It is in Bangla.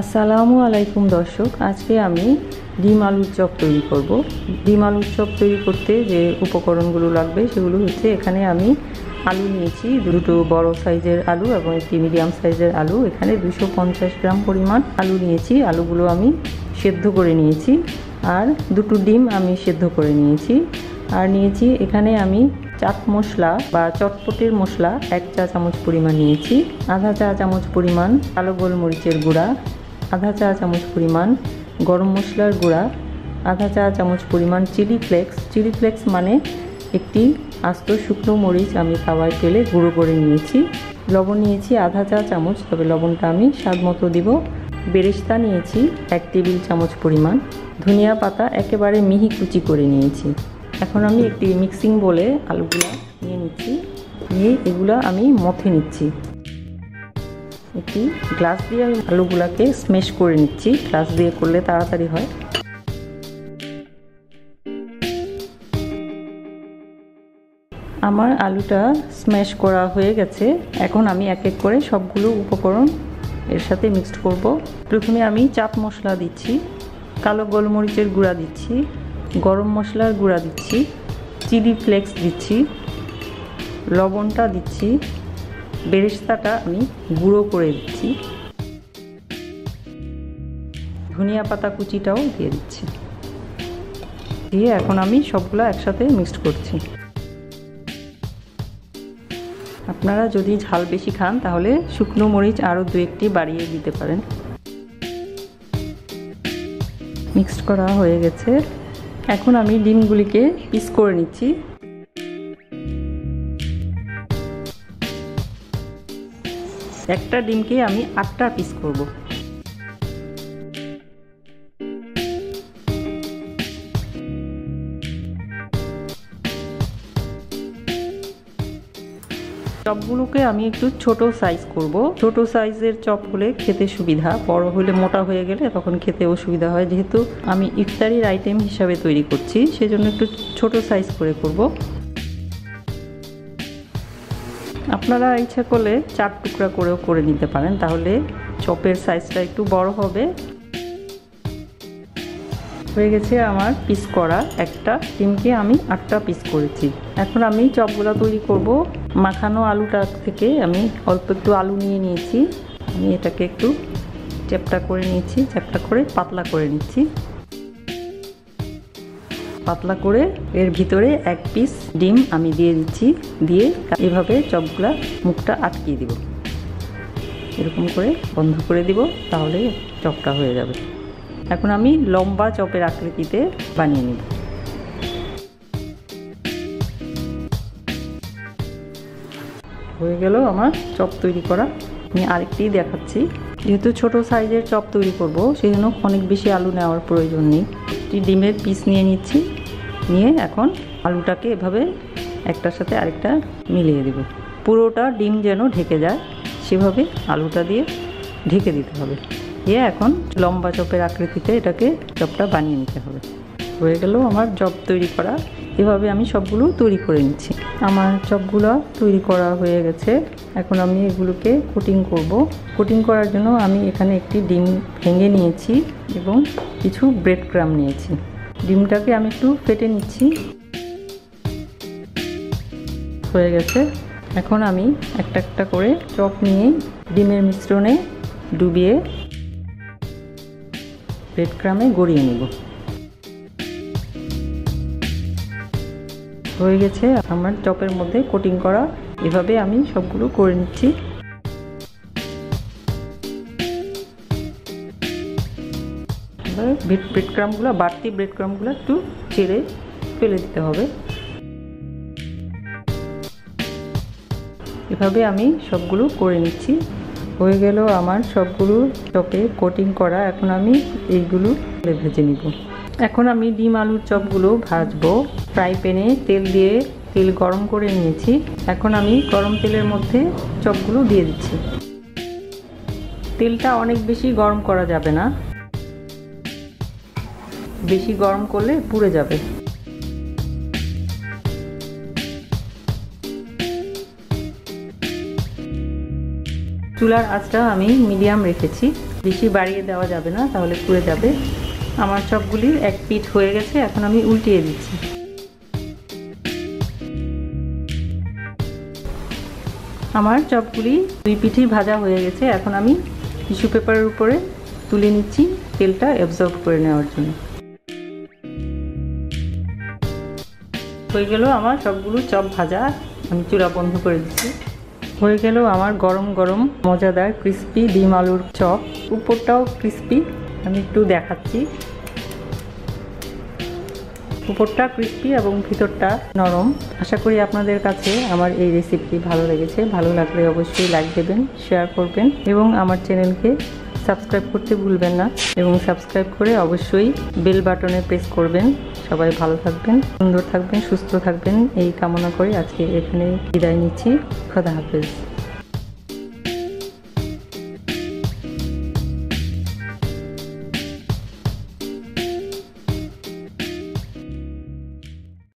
আসসালামু আলাইকুম দর্শক, আজকে আমি ডিম আলুর চপ তৈরি করব। ডিম আলুর চপ তৈরি করতে যে উপকরণগুলো লাগবে সেগুলো হচ্ছে এখানে আমি আলু নিয়েছি, দুটো বড় সাইজের আলু এবং একটি মিডিয়াম সাইজের আলু। এখানে দুশো গ্রাম পরিমাণ আলু নিয়েছি, আলুগুলো আমি সেদ্ধ করে নিয়েছি আর দুটো ডিম আমি সেদ্ধ করে নিয়েছি। আর নিয়েছি এখানে আমি চাট মশলা বা চটপটির মশলা, এক চা চামচ পরিমাণ নিয়েছি, আধা চা চামচ পরিমাণ কালো গোলমরিচের গুঁড়া আধা চা চামচ পরিমাণ গরম মশলার গুঁড়া, আধা চা চামচ পরিমাণ চিলি ফ্লেক্স। চিলি ফ্লেক্স মানে একটি আস্ত শুকনো মরিচ আমি খাবার তেলে গুঁড়ো করে নিয়েছি। লবণ নিয়েছি আধা চা চামচ, তবে লবণটা আমি স্বাদ মতো দিব। বেরেস্তা নিয়েছি এক টেবিল চামচ পরিমাণ। ধনিয়া পাতা একেবারে মিহি কুচি করে নিয়েছি। এখন আমি একটি মিক্সিং বলে আলুগুলা নিয়ে নিচ্ছি। নিয়ে এগুলা আমি মথে নিচ্ছি। একটি গ্লাস দিয়ে আমি আলুগুলাকে স্মেশ করে নিচ্ছি। গ্লাস দিয়ে করলে তাড়াতাড়ি হয়। আমার আলুটা স্ম্যাশ করা হয়ে গেছে। এখন আমি এক এক করে সবগুলো উপকরণ এর সাথে মিক্সড করব। প্রথমে আমি চাট মশলা দিচ্ছি, কালো গোলমরিচের গুঁড়া দিচ্ছি, গরম মশলার গুঁড়া দিচ্ছি, চিলি ফ্লেক্স দিচ্ছি, লবণটা দিচ্ছি বেরেস্তাটা আমি গুঁড়ো করে দিচ্ছি। ধনিয়া পাতা কুচিটাও দিয়ে দিচ্ছি। দিয়ে এখন আমি সবগুলো একসাথে মিক্সড করছি। আপনারা যদি ঝাল বেশি খান, তাহলে শুকনো মরিচ আরও দু একটি বাড়িয়ে দিতে পারেন। মিক্সড করা হয়ে গেছে। এখন আমি ডিমগুলিকে পিস করে নিচ্ছি। একটা ডিমকে আমি আটটা পিস করব। চপগুলোকে আমি একটু ছোট সাইজ করব। ছোট সাইজের চপ হলে খেতে সুবিধা, বড় হলে মোটা হয়ে গেলে তখন খেতে অসুবিধা হয়। যেহেতু আমি ইফতারির আইটেম হিসাবে তৈরি করছি, সেজন্য একটু ছোট সাইজ করে করব। আপনারা ইচ্ছা করলে চার টুকরা করেও করে নিতে পারেন, তাহলে চপের সাইজটা একটু বড় হবে। হয়ে গেছে আমার পিস করা, একটা ডিমকে আমি আটটা পিস করেছি। এখন আমি চপগুলো তৈরি করব। মাখানো আলুটা থেকে আমি অল্প একটু আলু নিয়ে নিয়েছি। আমি এটাকে একটু চ্যাপটা করে নিয়েছি, চ্যাপটা করে পাতলা করে নিচ্ছি। পাতলা করে এর ভিতরে এক পিস ডিম আমি দিয়ে দিচ্ছি, দিয়ে এভাবে চপগুলা মুখটা আটকিয়ে দিব। এরকম করে বন্ধ করে দিব, তাহলে চপটা হয়ে যাবে। এখন আমি লম্বা চপের আকৃতিতে বানিয়ে নিব। হয়ে গেল আমার চপ তৈরি করা। আমি আরেকটি দেখাচ্ছি। যেহেতু ছোট সাইজের চপ তৈরি করব সেই জন্য অনেক বেশি আলু নেওয়ার প্রয়োজন নেই। ডিমের পিস নিয়ে নিচ্ছি। নিয়ে এখন আলুটাকে এভাবে একটার সাথে আরেকটা মিলিয়ে দেব। পুরোটা ডিম যেন ঢেকে যায়, সেভাবে আলুটা দিয়ে ঢেকে দিতে হবে। দিয়ে এখন লম্বা চপের আকৃতিতে এটাকে চপটা বানিয়ে নিতে হবে। হয়ে গেল আমার চপ তৈরি করা। এভাবে আমি সবগুলো তৈরি করে নিচ্ছি। আমার চপগুলো তৈরি করা হয়ে গেছে। এখন আমি এগুলোকে কোটিং করব। কোটিং করার জন্য আমি এখানে একটি ডিম ভেঙে নিয়েছি এবং কিছু ব্রেড ক্রাম নিয়েছি। ডিমটাকে আমি একটু ফেটে নিচ্ছি। হয়ে গেছে। এখন আমি একটা একটা করে চপ নিয়ে ডিমের মিশ্রণে ডুবিয়ে ব্রেড ক্রামে গড়িয়ে নেব। হয়ে গেছে। আমার চপের মধ্যে কোটিং করা। এভাবে আমি সবগুলো করে নিচ্ছি। ব্রেড ক্রামগুলো বাড়তি ব্রেড ক্রামগুলো একটু ছেড়ে ফেলে দিতে হবে। এভাবে আমি সবগুলো করে নিচ্ছি। হয়ে গেল আমার সবগুলো চপে কোটিং করা। এখন আমি এইগুলো ভেজে নিব। এখন আমি ডিম আলুর চপগুলো ভাজবো। ফ্রাই প্যানে তেল দিয়ে তেল গরম করে নিয়েছি। এখন আমি গরম তেলের মধ্যে চপগুলো দিয়ে দিচ্ছি। তেলটা অনেক বেশি গরম করা যাবে না। বেশি গরম করলে পুড়ে যাবে। চুলার আঁচটা আমি মিডিয়াম রেখেছি। বেশি বাড়িয়ে দেওয়া যাবে না, তাহলে পুড়ে যাবে। আমার চপগুলির এক পিঠ হয়ে গেছে, এখন আমি উল্টিয়ে দিচ্ছি। আমার চপগুলি দুই পিঠি ভাজা হয়ে গেছে, এখন আমি টিস্যু পেপারের উপরে তুলে নিচ্ছি তেলটা অ্যাবজর্ব করে নেওয়ার জন্য। হয়ে গেল আমার সবগুলো চপ ভাজা আমি চুলা বন্ধ করে দিচ্ছি। হয়ে গেল আমার গরম গরম মজাদার ক্রিস্পি ডিম আলুর চপ। উপরটাও ক্রিস্পি আমি একটু দেখাচ্ছি। উপরটা ক্রিস্পি এবং ভিতরটা নরম। আশা করি আপনাদের কাছে আমার এই রেসিপিটি ভালো লেগেছে। ভালো লাগলে অবশ্যই লাইক দেবেন শেয়ার করবেন এবং আমার চ্যানেলকে সাবস্ক্রাইব করতে ভুলবেন না। এবং সাবস্ক্রাইব করে অবশ্যই বেল বাটনে প্রেস করবেন। সবাই ভালো থাকবেন, সুন্দর থাকবেন, সুস্থ থাকবেন। এই কামনা করে আজকে এখানে বিদায় নিচ্ছি। খোদা হাফেজ।